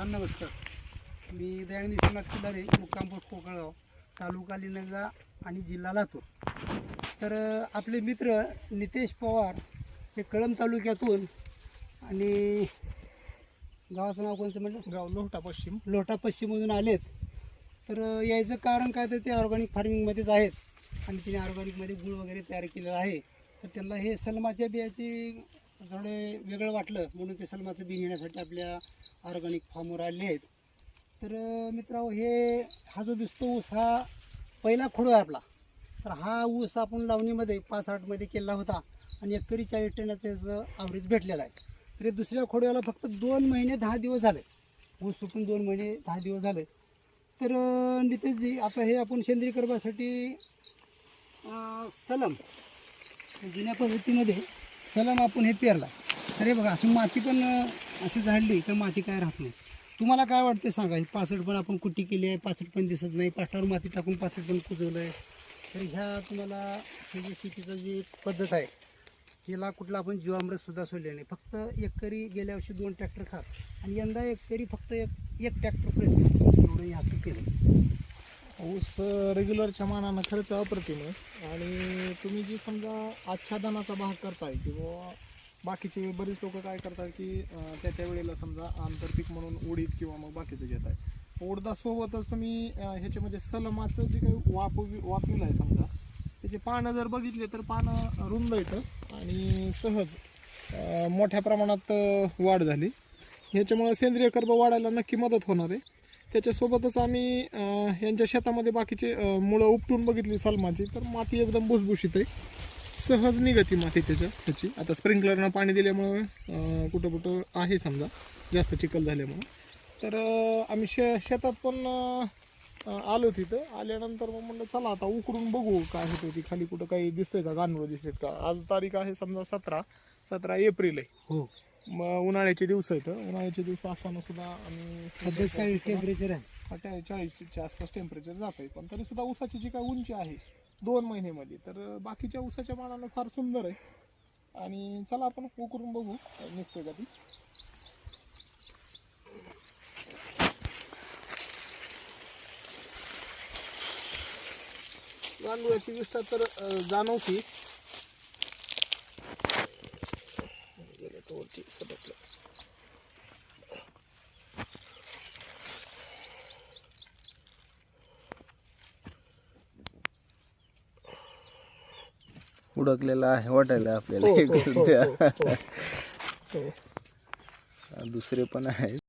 हा नमस्कार. मी दयानंद विश्वनाथ किल्लारे मुक्काम पोस्ट कोकणगाव तालुका लिनगा आणि जिल्हा लातूर. तर आपले मित्र नितेश पवार हे कळंब तालुक्यातून आणि गावाचं नाव कोणतं म्हणलं गाव लोहटा पश्चिम. लोटा पश्चिममधून आलेत. तर यायचं कारण काय? तर ते ऑर्गॅनिक फार्मिंगमध्येच आहेत. आणि तिने ऑर्गॅनिकमध्ये गुळ वगैरे तयार केलेला आहे. तर त्यांना हे सलमाच्या बियाची थोडे वेगळं वाटलं म्हणून ते सलमाचं बी घेण्यासाठी आपल्या ऑर्गॅनिक फार्मवर आले आहेत. तर मित्रांनो हे हा जो दिसतो ऊस हा पहिला खोडो आहे आपला. तर हा ऊस आपण लावणीमध्ये पाच आठमध्ये केला होता आणि एकरी चाळीस टनाचं याचं ॲव्हरेज भेटलेला आहे. तर हे दुसऱ्या खोड्याला फक्त दोन महिने दहा दिवस झाले. ऊस सुटून दोन महिने दहा दिवस झाले. तर नितेशजी आता हे आपण सेंद्रिय कर्बासाठी सलम जुन्या पद्धतीमध्ये सलम आपण हे पेरला. अरे बघा असं माती पण अशी झाडली तर माती काय राहत नाही. तुम्हाला काय वाटते सांगा? ही पाचट पण आपण कुट्टी केली आहे? पासट पण दिसत नाही. पाठावर माती टाकून पाचट पण कुजवलं आहे तर ह्या तुम्हाला हे जी शेतीचं जी पद्धत आहे हिला कुठला आपण जीवामृत सुद्धा सोडले नाही. फक्त एकरी गेल्या वर्षी दोन ट्रॅक्टर खात. आणि यंदा एकरी फक्त एक एक ट्रॅक्टर प्रेस एवढं हे असं केलं. ऊस रेग्युलरच्या मानानं खर्च अप्रतिम आहे आणि तुम्ही जी समजा आच्छादनाचा भाग करताय किंवा बाकीचे बरेच लोक काय करतात की अं, त्या त्या वेळेला समजा आंतरपीक म्हणून उडीद किंवा मग बाकीचं घेत आहे उडदासोबतच तुम्ही अं, ह्याच्यामध्ये सलमाचं जे काही वाप वापलेलं आहे समजा त्याचे पानं जर बघितले तर पानं रुंद येतं आणि सहज अं, मोठ्या प्रमाणात अं, वाढ झाली. ह्याच्यामुळं सेंद्रिय कर्ब वाढायला नक्की मदत होणार आहे. त्याच्यासोबतच आम्ही यांच्या शेतामध्ये बाकीचे मुळं उपटून बघितली सलमाची तर माती एकदम भुसभुशीत आहे. सहज निघती माती त्याच्या ह्याची आता स्प्रिंकलरनं पाणी दिल्यामुळं कुठं कुठं आहे समजा जास्त चिखल झाल्यामुळं. तर आम्ही शे शेतात पण आलो तिथं. आल्यानंतर मग म्हणलं चला आता उकरून बघू काय होतं ती. खाली कुठं काही दिसतंय का? गांडवं दिसत का? आज तारीख आहे समजा सतरा. सतरा एप्रिल आहे. हो. मग उन्हाळ्याचे दिवस आहेत उन्हाळ्याचे दिवस असताना सुद्धा आम्ही सध्या चाळीस टेम्परेचर आहे. अठ्ठावीस चाळीसच्या आसपास टेम्परेचर जात आहे. पण तरी सुद्धा ऊसाची जी काय उंची आहे दोन महिन्यामध्ये तर बाकीच्या ऊसाच्या मानानं फार सुंदर आहे. आणि चला आपण उकरून बघू निघतोय का ती? गांडुळाची विष्ठा तर जाणवती गेलं तर वरती सटकलं. उडकलेला आहे वाटायला आपल्याला हो, एक सध्या हो, हो. दुसरे पण आहेत